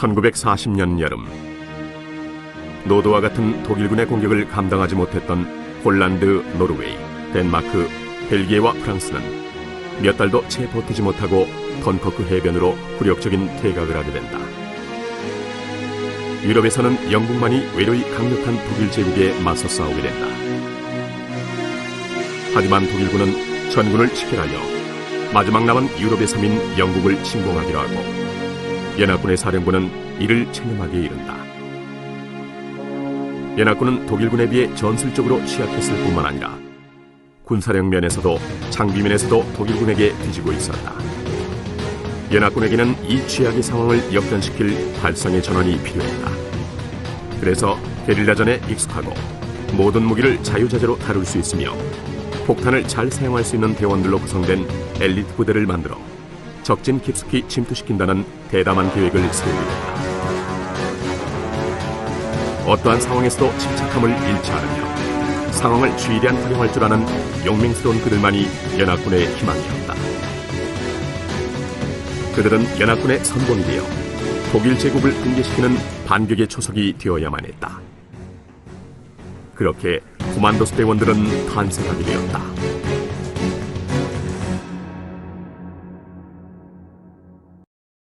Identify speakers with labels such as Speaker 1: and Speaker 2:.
Speaker 1: 1940년 여름 노도와 같은 독일군의 공격을 감당하지 못했던 홀란드, 노르웨이, 덴마크, 벨기에와 프랑스는 몇 달도 채 버티지 못하고 던커크 해변으로 굴욕적인 퇴각을 하게 된다. 유럽에서는 영국만이 외로이 강력한 독일 제국에 맞서 싸우게 된다. 하지만 독일군은 전군을 직결하여 마지막 남은 유럽의 섬인 영국을 침공하기로 하고 연합군의 사령부는 이를 체념하게 이른다. 연합군은 독일군에 비해 전술적으로 취약했을 뿐만 아니라 군사력 면에서도 장비면에서도 독일군에게 뒤지고 있었다. 연합군에게는 이 취약의 상황을 역전시킬 발상의 전환이 필요했다. 그래서 게릴라전에 익숙하고 모든 무기를 자유자재로 다룰 수 있으며 폭탄을 잘 사용할 수 있는 대원들로 구성된 엘리트 부대를 만들어 적진 깊숙이 침투시킨다는 대담한 계획을 세우게 됐다. 어떠한 상황에서도 침착함을 잃지 않으며 상황을 최대한 활용할 줄 아는 용맹스러운 그들만이 연합군의 희망이었다. 그들은 연합군의 선봉이 되어 독일 제국을 붕괴시키는 반격의 초석이 되어야만 했다. 그렇게 코만도스 대원들은 탄생하게 되었다.